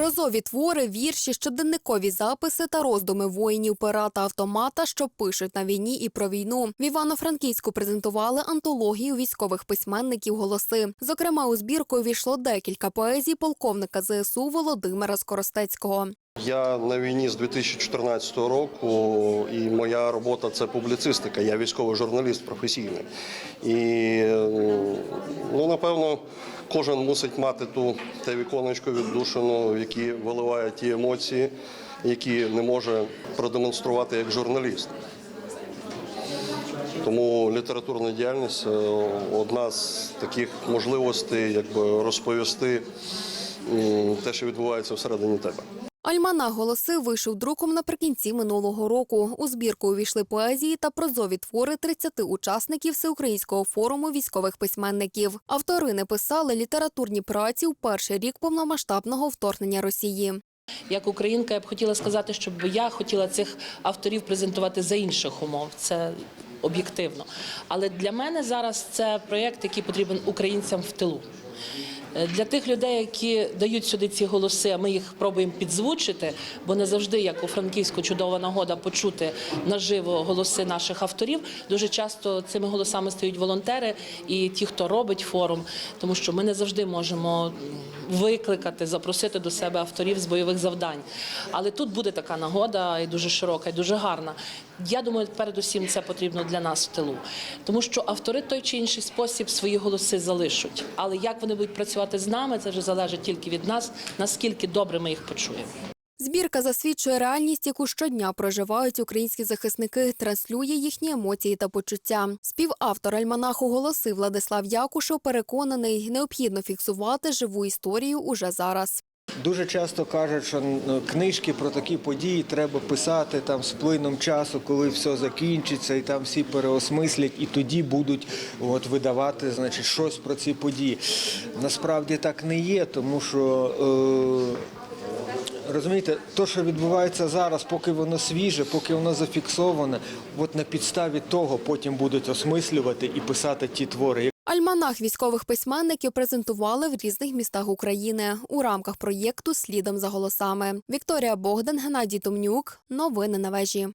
Прозові твори, вірші, щоденникові записи та роздуми воїнів пера та автомата, що пишуть на війні і про війну. В Івано-Франківську презентували антологію військових письменників голоси. Зокрема, у збірку увійшло декілька поезій полковника ЗСУ Володимира Скоростецького. Я на війні з 2014 року, і моя робота це публіцистика. Я військовий журналіст професійний. І ну, напевно, кожен мусить мати ту те віконечко віддушину, в які виливає ті емоції, які не може продемонструвати як журналіст. Тому літературна діяльність е, одна з таких можливостей, якби розповісти те, що відбувається всередині тебе. Альманах голоси вийшов друком наприкінці минулого року. У збірку увійшли поезії та прозові твори 30 учасників всеукраїнського форуму військових письменників. Автори не писали літературні праці у перший рік повномасштабного вторгнення Росії. Як українка, я б хотіла сказати, щоб я хотіла цих авторів презентувати за інших умов. Це об'єктивно. Але для мене зараз це проєкт, який потрібен українцям в тилу. Е, Для тих людей, які дають сюди ці голоси, ми їх пробуємо підзвучити, бо не завжди, як у Франківську, чудова нагода почути наживо голоси наших авторів. Дуже часто цими голосами стають волонтери і ті, хто робить форум, тому що ми не завжди можемо викликати, запросити до себе авторів з бойових завдань. Але тут буде така нагода і дуже широка, і дуже гарна. Я думаю, передусім це потрібно для нас в тилу, тому що автори той чи інший спосіб свої голоси залишать. Але як вони будуть працювати з нами, це вже залежить тільки від нас, наскільки добре ми їх почуємо. Збірка засвідчує реальність, яку щодня проживають українські захисники, транслює їхні емоції та почуття. Співавтор альманаху голоси Владислав Якушев переконаний, необхідно фіксувати живу історію уже зараз. Дуже часто кажуть, що ну, книжки про такі події треба писати там з плином часу, коли все закінчиться, і там всі переосмислять, і тоді будуть от, видавати значить, щось про ці події. Насправді так не є, тому що. Е, Розумієте, то, що відбувається зараз, поки воно свіже, поки воно зафіксоване, от на підставі того потім будуть осмислювати і писати ті твори. Альманах військових письменників презентували в різних містах України у рамках проєкту Слідом за голосами. Вікторія Богдан, Геннадій Томнюк. Новини на вежі.